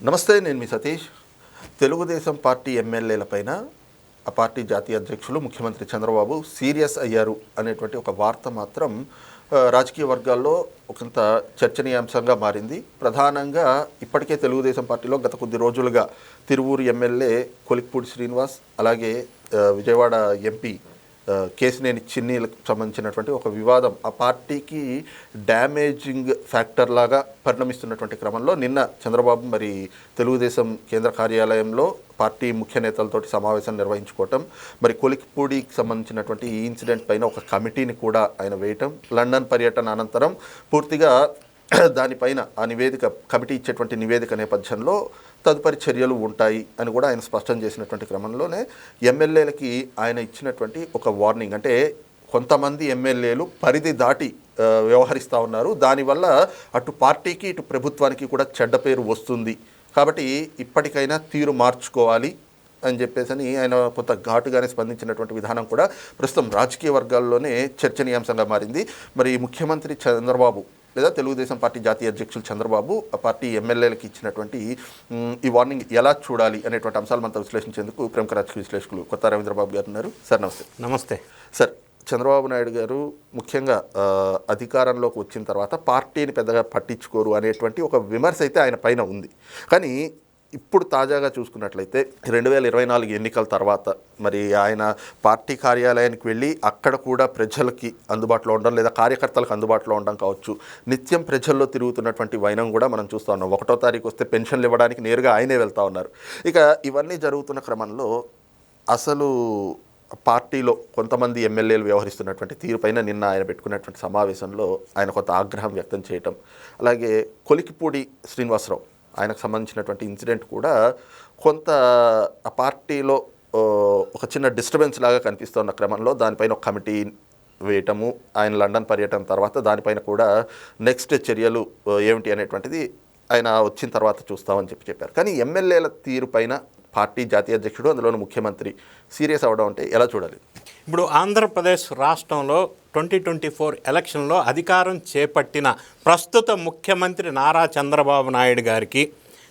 నమస్తే నేను మీ సతీష్. తెలుగుదేశం పార్టీ ఎమ్మెల్యేలపైన ఆ పార్టీ జాతీయ అధ్యక్షులు ముఖ్యమంత్రి చంద్రబాబు సీరియస్ అయ్యారు అనేటువంటి ఒక వార్త మాత్రం రాజకీయ వర్గాల్లో ఒకంత చర్చనీయాంశంగా మారింది. ప్రధానంగా ఇప్పటికే తెలుగుదేశం పార్టీలో గత కొద్ది రోజులుగా తిరువూరు ఎమ్మెల్యే కొలిక్పూడి శ్రీనివాస్ అలాగే విజయవాడ ఎంపీ కేసినేని చిన్నీలకు సంబంధించినటువంటి ఒక వివాదం ఆ పార్టీకి డ్యామేజింగ్ ఫ్యాక్టర్ లాగా పరిణమిస్తున్నటువంటి క్రమంలో నిన్న చంద్రబాబు మరి తెలుగుదేశం కేంద్ర కార్యాలయంలో పార్టీ ముఖ్య నేతలతోటి సమావేశం నిర్వహించుకోవటం మరి కొలిక్పూడికి సంబంధించినటువంటి ఈ ఇన్సిడెంట్ పైన ఒక కమిటీని కూడా ఆయన వేయటం లండన్ పర్యటన అనంతరం పూర్తిగా దానిపైన ఆ నివేదిక కమిటీ ఇచ్చేటువంటి నివేదిక నేపథ్యంలో తదుపరి చర్యలు ఉంటాయి అని కూడా ఆయన స్పష్టం చేసినటువంటి క్రమంలోనే ఎమ్మెల్యేలకి ఆయన ఇచ్చినటువంటి ఒక వార్నింగ్. అంటే కొంతమంది ఎమ్మెల్యేలు పరిధి దాటి వ్యవహరిస్తూ ఉన్నారు. దానివల్ల అటు పార్టీకి ఇటు ప్రభుత్వానికి కూడా చెడ్డ పేరు వస్తుంది. కాబట్టి ఇప్పటికైనా తీరు మార్చుకోవాలి అని చెప్పేసి అని ఆయన కొంత ఘాటుగానే స్పందించినటువంటి విధానం కూడా ప్రస్తుతం రాజకీయ వర్గాల్లోనే చర్చనీయాంశంగా మారింది. మరి ముఖ్యమంత్రి చంద్రబాబు లేదా తెలుగుదేశం పార్టీ జాతీయ అధ్యక్షులు చంద్రబాబు ఆ పార్టీ ఎమ్మెల్యేలకు ఇచ్చినటువంటి ఈ వార్నింగ్ ఎలా చూడాలి అనేటువంటి అంశాలు మనతో విశ్లేషించేందుకు ప్రముఖ రాజకీయ విశ్లేషకులు కొత్త రవీంద్రబాబు గారు ఉన్నారు. సార్ నమస్తే. నమస్తే. సార్ చంద్రబాబు నాయుడు గారు ముఖ్యంగా అధికారంలోకి వచ్చిన తర్వాత పార్టీని పెద్దగా పట్టించుకోరు అనేటువంటి ఒక విమర్శ అయితే ఆయన పైన ఉంది. కానీ ఇప్పుడు తాజాగా చూసుకున్నట్లయితే రెండు వేల ఇరవై నాలుగు ఎన్నికల తర్వాత మరి ఆయన పార్టీ కార్యాలయానికి వెళ్ళి అక్కడ కూడా ప్రజలకి అందుబాటులో ఉండడం లేదా కార్యకర్తలకు అందుబాటులో ఉండడం కావచ్చు. నిత్యం ప్రజల్లో తిరుగుతున్నటువంటి వైనం కూడా మనం చూస్తూ ఉన్నాం. ఒకటో తారీఖు వస్తే పెన్షన్లు ఇవ్వడానికి నేరుగా ఆయనే వెళ్తూ ఉన్నారు. ఇక ఇవన్నీ జరుగుతున్న క్రమంలో అసలు పార్టీలో కొంతమంది ఎమ్మెల్యేలు వ్యవహరిస్తున్నటువంటి తీరుపైన నిన్న ఆయన పెట్టుకున్నటువంటి సమావేశంలో ఆయన కొంత ఆగ్రహం వ్యక్తం చేయటం. అలాగే కొలికిపూడి శ్రీనివాసరావు ఆయనకు సంబంధించినటువంటి ఇన్సిడెంట్ కూడా కొంత ఆ పార్టీలో ఒక చిన్న డిస్టర్బెన్స్ లాగా కనిపిస్తున్న క్రమంలో దానిపైన ఒక కమిటీ వేయటము ఆయన లండన్ పర్యటన తర్వాత దానిపైన కూడా నెక్స్ట్ చర్యలు ఏమిటి అనేటువంటిది ఆయన వచ్చిన తర్వాత చూస్తామని చెప్పి చెప్పారు. కానీ ఎమ్మెల్యేల తీరు పైన పార్టీ జాతీయ అధ్యక్షుడు అందులోని ముఖ్యమంత్రి సీరియస్ అవ్వడం అంటే ఎలా చూడాలి? ఇప్పుడు ఆంధ్రప్రదేశ్ రాష్ట్రంలో ట్వంటీ ట్వంటీ ఫోర్ ఎలక్షన్లో అధికారం చేపట్టిన ప్రస్తుత ముఖ్యమంత్రి నారా చంద్రబాబు నాయుడు గారికి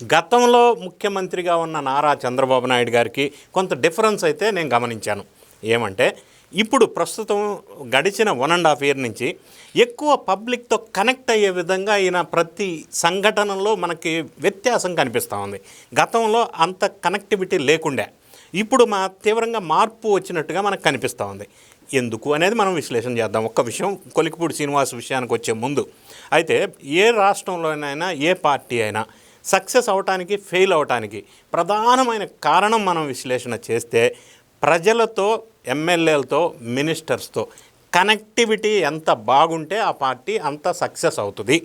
గతంలో ముఖ్యమంత్రిగా ఉన్న నారా చంద్రబాబు నాయుడు గారికి కొంత డిఫరెన్స్ అయితే నేను గమనించాను. ఏమంటే ఇప్పుడు ప్రస్తుతం గడిచిన వన్ అండ్ హాఫ్ ఇయర్ నుంచి ఎక్కువ పబ్లిక్తో కనెక్ట్ అయ్యే విధంగా ఈయన ప్రతి సంఘటనలో మనకి వ్యత్యాసం కనిపిస్తూ ఉంది. గతంలో అంత కనెక్టివిటీ లేకుండే. ఇప్పుడు మా తీవ్రంగా మార్పు వచ్చినట్టుగా మనకు కనిపిస్తూ ఉంది. ఎందుకు అనేది మనం విశ్లేషణ చేద్దాం. ఒక్క విషయం కొలికిపూడి శ్రీనివాస్ విషయానికి వచ్చే ముందు. అయితే ఏ రాష్ట్రంలోనైనా ఏ పార్టీ అయినా సక్సెస్ అవటానికి ఫెయిల్ అవటానికి ప్రధానమైన కారణం మనం విశ్లేషణ చేస్తే ప్రజలతో ఎమ్మెల్యేలతో మినిస్టర్స్తో కనెక్టివిటీ ఎంత బాగుంటే ఆ పార్టీ అంత సక్సెస్ అవుతుంది.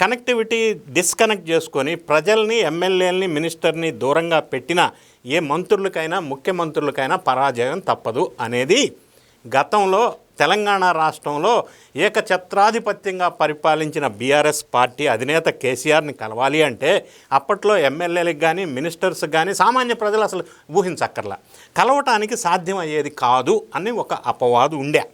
కనెక్టివిటీ డిస్కనెక్ట్ చేసుకొని ప్రజల్ని ఎమ్మెల్యేలని మినిస్టర్ని దూరంగా పెట్టిన ఏ మంత్రులకైనా ముఖ్యమంత్రులకైనా పరాజయం తప్పదు అనేది గతంలో తెలంగాణ రాష్ట్రంలో ఏకఛత్రాధిపత్యంగా పరిపాలించిన బీఆర్ఎస్ పార్టీ అధినేత కేసీఆర్ని కలవాలి అంటే అప్పట్లో ఎమ్మెల్యేలకు కానీ మినిస్టర్స్ కానీ సామాన్య ప్రజలు అసలు ఊహించక్కర్లా. కలవటానికి సాధ్యం అయ్యేది కాదు అని ఒక అపవాదు ఉండే.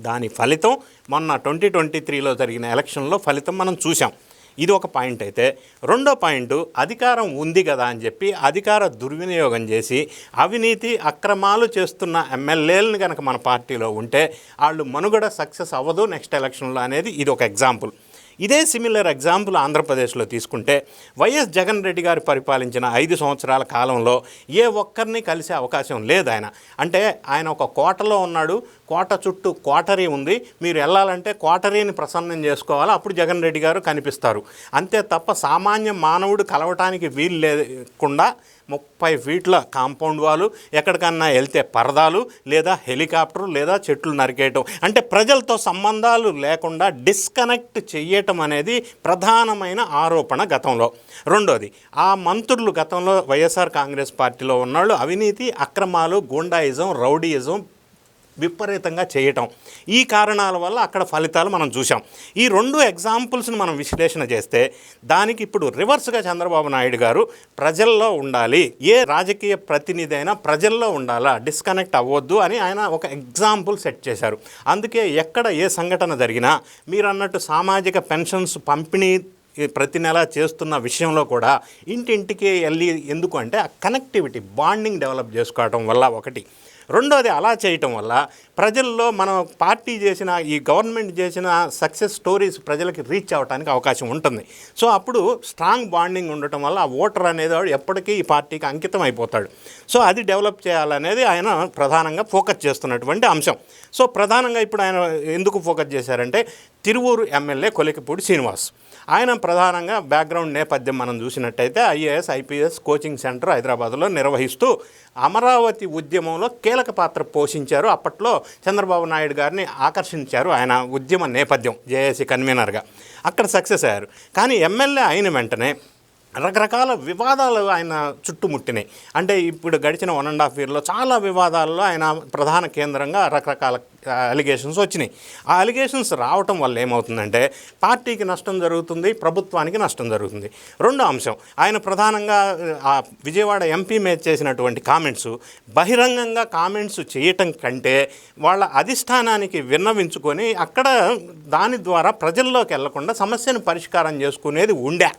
దాని ఫలితం మొన్న ట్వంటీ ట్వంటీ త్రీలో జరిగిన ఎలక్షన్లో ఫలితం మనం చూసాం ఇది ఒక పాయింట్ అయితే. రెండో పాయింట్ అధికారం ఉంది కదా అని చెప్పి అధికార దుర్వినియోగం చేసి అవినీతి అక్రమాలు చేస్తున్న ఎమ్మెల్యేలను కనుక మన పార్టీలో ఉంటే వాళ్ళు మనుగడ సక్సెస్ అవ్వదు నెక్స్ట్ ఎలక్షన్లో అనేది ఇది ఒక ఎగ్జాంపుల్. ఇదే సిమిలర్ ఎగ్జాంపుల్ ఆంధ్రప్రదేశ్లో తీసుకుంటే వైఎస్ జగన్ రెడ్డి గారు పరిపాలించిన ఐదు సంవత్సరాల కాలంలో ఏ ఒక్కరిని కలిసే అవకాశం లేదు ఆయన. అంటే ఆయన ఒక కోటలో ఉన్నాడు కోట చుట్టూ కోటరీ ఉంది మీరు వెళ్ళాలంటే కోటరీని ప్రసన్నం చేసుకోవాలి అప్పుడు జగన్ రెడ్డి గారు కనిపిస్తారు. అంతే తప్ప సామాన్య మానవుడు కలవటానికి వీలు లేకుండా ముప్పై ఫీట్ల కాంపౌండ్ వాళ్ళు ఎక్కడికన్నా వెళ్తే పరదాలు లేదా హెలికాప్టర్ లేదా చెట్లు నరికేయటం. అంటే ప్రజలతో సంబంధాలు లేకుండా డిస్కనెక్ట్ చేయటం అనేది ప్రధానమైన ఆరోపణ గతంలో. రెండోది ఆ మంత్రులు గతంలో వైఎస్ఆర్ కాంగ్రెస్ పార్టీలో ఉన్నాళ్ళు అవినీతి అక్రమాలు గూండాయిజం రౌడీయిజం విపరీతంగా చేయటం. ఈ కారణాల వల్ల అక్కడ ఫలితాలు మనం చూసాం ఈ రెండు ఎగ్జాంపుల్స్ని మనం విశ్లేషణ చేస్తే దానికి ఇప్పుడు రివర్స్గా చంద్రబాబు నాయుడు గారు ప్రజల్లో ఉండాలి. ఏ రాజకీయ ప్రతినిధి అయినా ప్రజల్లో ఉండాలా? డిస్కనెక్ట్ అవ్వద్దు అని ఆయన ఒక ఎగ్జాంపుల్ సెట్ చేశారు. అందుకే ఎక్కడ ఏ సంఘటన జరిగినా మీరు అన్నట్టు సామాజిక పెన్షన్స్ పంపిణీ ప్రతి నెల చేస్తున్న విషయంలో కూడా ఇంటింటికి వెళ్ళి ఎందుకు అంటే ఆ కనెక్టివిటీ బాండింగ్ డెవలప్ చేసుకోవడం వల్ల ఒకటి. రెండోది అలా చేయటం వల్ల ప్రజల్లో మనం పార్టీ చేసిన ఈ గవర్నమెంట్ చేసిన సక్సెస్ స్టోరీస్ ప్రజలకి రీచ్ అవ్వడానికి అవకాశం ఉంటుంది. సో అప్పుడు స్ట్రాంగ్ బాండింగ్ ఉండటం వల్ల ఆ ఓటర్ అనేది వాడు ఎప్పటికీ ఈ పార్టీకి అంకితం అయిపోతాడు. సో అది డెవలప్ చేయాలనేది ఆయన ప్రధానంగా ఫోకస్ చేస్తున్నటువంటి అంశం. సో ప్రధానంగా ఇప్పుడు ఆయన ఎందుకు ఫోకస్ చేశారంటే తిరువూరు ఎమ్మెల్యే కొలికిపూడి శ్రీనివాస్. ఆయన ప్రధానంగా బ్యాక్గ్రౌండ్ నేపథ్యం మనం చూసినట్టయితే ఐఏఎస్ ఐపీఎస్ కోచింగ్ సెంటర్ హైదరాబాద్లో నిర్వహిస్తూ అమరావతి ఉద్యమంలో కీలక పాత్ర పోషించారు. అప్పట్లో చంద్రబాబు నాయుడు గారిని ఆకర్షించారు ఆయన ఉద్యమ నేపథ్యం జేఏసీ కన్వీనర్గా. అక్కడ సక్సెస్ అయ్యారు. కానీ ఎమ్మెల్యే అయిన వెంటనే రకరకాల వివాదాలు ఆయన చుట్టుముట్టినాయి. అంటే ఇప్పుడు గడిచిన వన్ అండ్ హాఫ్ ఇయర్లో చాలా వివాదాల్లో ఆయన ప్రధాన కేంద్రంగా రకరకాల అలిగేషన్స్ వచ్చినాయి. ఆ అలిగేషన్స్ రావటం వల్ల ఏమవుతుందంటే పార్టీకి నష్టం జరుగుతుంది ప్రభుత్వానికి నష్టం జరుగుతుంది. రెండో అంశం ఆయన ప్రధానంగా ఆ విజయవాడ ఎంపీ మీద చేసినటువంటి కామెంట్స్ బహిరంగంగా కామెంట్స్ చేయటం కంటే వాళ్ళ అధిష్టానానికి విన్నవించుకొని అక్కడ దాని ద్వారా ప్రజల్లోకి వెళ్ళకుండా సమస్యను పరిష్కారం చేసుకునేది ఉండే.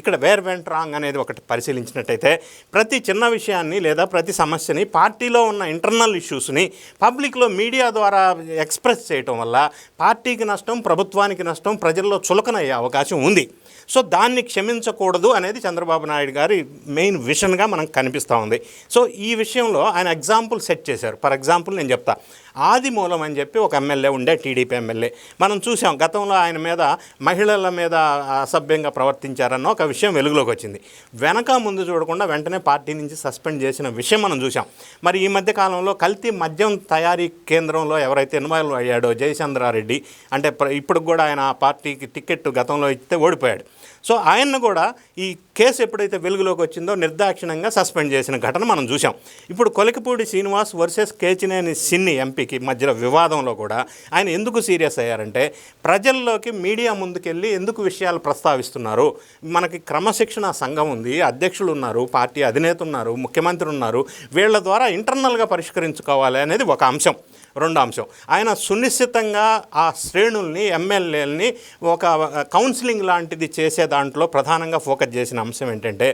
ఇక్కడ వేర్ వెంట్ రాంగ్ అనేది ఒకటి పరిశీలించినట్టయితే ప్రతి చిన్న విషయాన్ని లేదా ప్రతి సమస్యని పార్టీలో ఉన్న ఇంటర్నల్ ఇష్యూస్ని పబ్లిక్లో మీడియా ద్వారా ఎక్స్ప్రెస్ చేయటం వల్ల పార్టీకి నష్టం ప్రభుత్వానికి నష్టం ప్రజల్లో చులకనయ్యే అవకాశం ఉంది. సో దాన్ని క్షమించకూడదు అనేది చంద్రబాబు నాయుడు గారి మెయిన్ విషన్గా మనకు కనిపిస్తూ ఉంది. సో ఈ విషయంలో ఆయన ఎగ్జాంపుల్ సెట్ చేశారు. ఫర్ ఎగ్జాంపుల్ నేను చెప్తా. ఆది మూలం అని చెప్పి ఒక ఎమ్మెల్యే ఉండే టీడీపీ ఎమ్మెల్యే. మనం చూసాం గతంలో ఆయన మీద మహిళల మీద అసభ్యంగా ప్రవర్తించారన్న ఒక విషయం వెలుగులోకి వచ్చింది. వెనక ముందు చూడకుండా వెంటనే పార్టీ నుంచి సస్పెండ్ చేసిన విషయం మనం చూసాం. మరి ఈ మధ్య కాలంలో కల్తీ మద్యం తయారీ కేంద్రంలో ఎవరైతే ఇన్వాల్వ్ అయ్యాడో జయచంద్రారెడ్డి అంటే ఇప్పుడు కూడా ఆయన ఆ పార్టీకి టికెట్ గతంలో ఇస్తే ఓడిపోయాడు. సో ఆయన్ను కూడా ఈ కేసు ఎప్పుడైతే వెలుగులోకి వచ్చిందో నిర్దాక్షిణ్యంగా సస్పెండ్ చేసిన ఘటన మనం చూసాం ఇప్పుడు కొలికపూడి శ్రీనివాస్ వర్సెస్ కేచినేని సిన్ని ఎంపీకి మధ్యలో వివాదంలో కూడా ఆయన ఎందుకు సీరియస్ అయ్యారంటే ప్రజల్లోకి మీడియా ముందుకెళ్ళి ఎందుకు విషయాలు ప్రస్తావిస్తున్నారు? మనకి క్రమశిక్షణ సంఘం ఉంది అధ్యక్షులు ఉన్నారు పార్టీ అధినేత ఉన్నారు ముఖ్యమంత్రి ఉన్నారు. వీళ్ళ ద్వారా ఇంటర్నల్గా పరిష్కరించుకోవాలి అనేది ఒక అంశం రెండో అంశం. ఆయన సునిశ్చితంగా ఆ శ్రేణుల్ని ఎమ్మెల్యేలని ఒక కౌన్సిలింగ్ లాంటిది చేసే దాంట్లో ప్రధానంగా ఫోకస్ చేసిన అంశం ఏంటంటే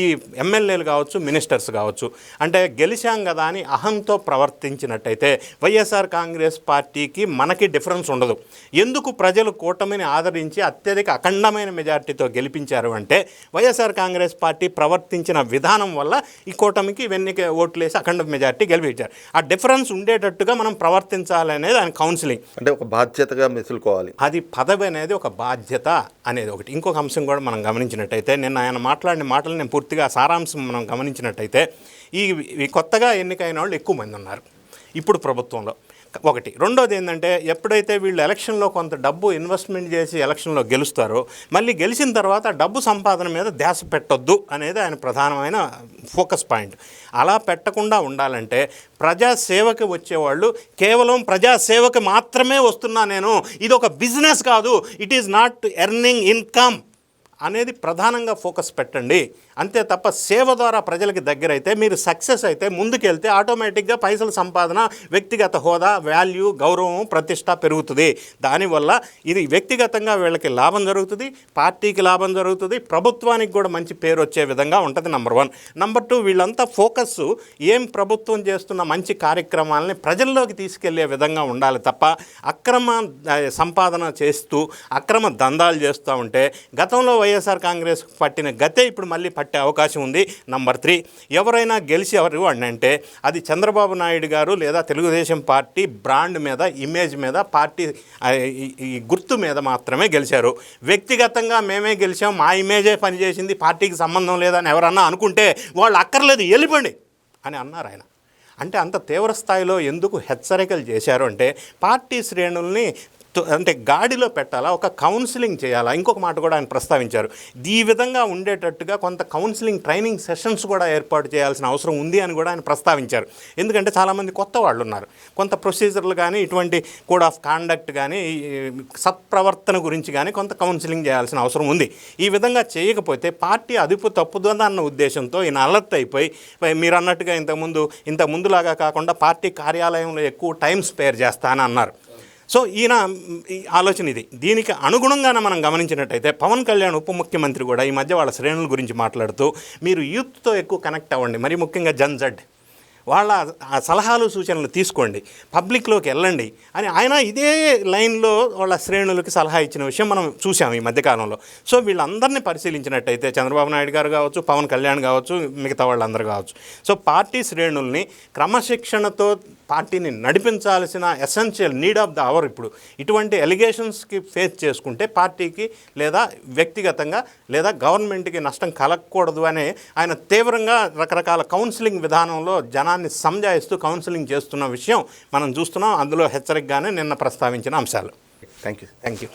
ఈ ఎమ్మెల్యేలు కావచ్చు మినిస్టర్స్ కావచ్చు అంటే గెలిచాం కదా అని అహంతో ప్రవర్తించినట్టయితే వైఎస్ఆర్ కాంగ్రెస్ పార్టీకి మనకి డిఫరెన్స్ ఉండదు. ఎందుకు ప్రజలు కూటమిని ఆదరించి అత్యధిక అఖండమైన మెజార్టీతో గెలిపించారు అంటే వైఎస్ఆర్ కాంగ్రెస్ పార్టీ ప్రవర్తించిన విధానం వల్ల ఈ కూటమికి వెన్నిక ఓట్లేసి అఖండ మెజార్టీ గెలిపించారు. ఆ డిఫరెన్స్ ఉండేటట్టుగా మనం ప్రవర్తించాలనేది ఆయన కౌన్సిలింగ్. అంటే ఒక బాధ్యతగా మెసులుకోవాలి అది పదవి అనేది ఒక బాధ్యత అనేది ఒకటి. ఇంకొక అంశం కూడా మనం గమనించినట్టయితే నిన్న ఆయన మాట్లాడిన మాటలు నేను పూర్తిగా సారాంశం మనం గమనించినట్టయితే ఈ కొత్తగా ఎన్నికైన వాళ్ళు ఎక్కువ మంది ఉన్నారు. ఇప్పుడు ప్రభుత్వంలో. ఒకటి. రెండోది ఏంటంటే ఎప్పుడైతే వీళ్ళు ఎలక్షన్లో కొంత డబ్బు ఇన్వెస్ట్మెంట్ చేసి ఎలక్షన్లో గెలుస్తారో మళ్ళీ గెలిచిన తర్వాత డబ్బు సంపాదన మీద ధ్యాస పెట్టొద్దు అనేది ఆయన ప్రధానమైన ఫోకస్ పాయింట్. అలా పెట్టకుండా ఉండాలంటే ప్రజాసేవకి వచ్చేవాళ్ళు కేవలం ప్రజాసేవకి మాత్రమే వస్తున్నా నేను ఇది ఒక బిజినెస్ కాదు. It is not earning income. అనేది ప్రధానంగా ఫోకస్ పెట్టండి. అంతే తప్ప సేవ ద్వారా ప్రజలకి దగ్గరైతే మీరు సక్సెస్ అయితే ముందుకెళ్తే ఆటోమేటిక్గా పైసల సంపాదన వ్యక్తిగత హోదా వాల్యూ గౌరవం ప్రతిష్ట పెరుగుతుంది. దానివల్ల ఇది వ్యక్తిగతంగా వీళ్ళకి లాభం జరుగుతుంది పార్టీకి లాభం జరుగుతుంది ప్రభుత్వానికి కూడా మంచి పేరు వచ్చే విధంగా ఉంటుంది నెంబర్ వన్. నెంబర్ టూ వీళ్ళంతా ఫోకస్ ఏం ప్రభుత్వం చేస్తున్న మంచి కార్యక్రమాలని ప్రజల్లోకి తీసుకెళ్ళే విధంగా ఉండాలి తప్ప అక్రమ సంపాదన చేస్తూ అక్రమ దందాలు చేస్తూ ఉంటే గతంలో వైఎస్ఆర్ కాంగ్రెస్ పట్టిన గతే ఇప్పుడు మళ్ళీ పట్టే అవకాశం ఉంది. నంబర్ త్రీ ఎవరైనా గెలిచి ఎవరు అని అంటే అది చంద్రబాబు నాయుడు గారు లేదా తెలుగుదేశం పార్టీ బ్రాండ్ మీద ఇమేజ్ మీద పార్టీ ఈ- గుర్తు మీద మాత్రమే గెలిచారు. వ్యక్తిగతంగా మేమే గెలిచాం మా ఇమేజే పనిచేసింది పార్టీకి సంబంధం లేదని ఎవరన్నా అనుకుంటే వాళ్ళు అక్కర్లేదు వెళ్ళిపోండి అని అన్నారు ఆయన. అంటే అంత తీవ్ర స్థాయిలో ఎందుకు హెచ్చరికలు చేశారు అంటే పార్టీ శ్రేణుల్ని అంటే గాడిలో పెట్టాలా ఒక కౌన్సిలింగ్ చేయాలా? ఇంకొక మాట కూడా ఆయన ప్రస్తావించారు. ఈ విధంగా ఉండేటట్టుగా కొంత కౌన్సిలింగ్ ట్రైనింగ్ సెషన్స్ కూడా ఏర్పాటు చేయాల్సిన అవసరం ఉంది అని కూడా ఆయన ప్రస్తావించారు. ఎందుకంటే చాలామంది కొత్త వాళ్ళు ఉన్నారు కొంత ప్రొసీజర్లు కానీ ఇటువంటి కోడ్ ఆఫ్ కాండక్ట్ కానీ సత్ప్రవర్తన గురించి కానీ కొంత కౌన్సిలింగ్ చేయాల్సిన అవసరం ఉంది. ఈ విధంగా చేయకపోతే పార్టీ అదుపు తప్పుదన్న ఉద్దేశంతో ఈయన అలర్ట్ అయిపోయి మీరు అన్నట్టుగా ఇంతకుముందు ఇంత ముందులాగా కాకుండా పార్టీ కార్యాలయంలో ఎక్కువ టైం స్పేర్ చేస్తానన్నారు. అన్నారు సో ఈయన ఈ ఆలోచన ఇది. దీనికి అనుగుణంగానే మనం గమనించినట్టయితే పవన్ కళ్యాణ్ ఉప ముఖ్యమంత్రి కూడా ఈ మధ్య వాళ్ళ శ్రేణుల గురించి మాట్లాడుతూ మీరు యూత్తో ఎక్కువ కనెక్ట్ అవ్వండి. మరి ముఖ్యంగా జన్జడ్ వాళ్ళ సలహాలు సూచనలు తీసుకోండి. పబ్లిక్లోకి వెళ్ళండి అని ఆయన ఇదే లైన్లో వాళ్ళ శ్రేణులకి సలహా ఇచ్చిన విషయం మనం చూసాం ఈ మధ్యకాలంలో. సో వీళ్ళందరినీ పరిశీలించినట్టయితే చంద్రబాబు నాయుడు గారు కావచ్చు పవన్ కళ్యాణ్ కావచ్చు మిగతా వాళ్ళందరూ కావచ్చు. సో పార్టీ శ్రేణుల్ని క్రమశిక్షణతో పార్టీని నడిపించాల్సిన essential need of the hour ఇప్పుడు. ఇటువంటి ఎలిగేషన్స్కి ఫేస్ చేసుకుంటే పార్టీకి లేదా వ్యక్తిగతంగా లేదా గవర్నమెంట్కి నష్టం కలగకూడదు అనే ఆయన తీవ్రంగా రకరకాల కౌన్సిలింగ్ విధానంలో జనాన్ని సంజాయిస్తూ కౌన్సిలింగ్ చేస్తున్న విషయం మనం చూస్తున్నాం. అందులో హెచ్చరికగానే నిన్న ప్రస్తావించిన అంశాలు. Thank you thank you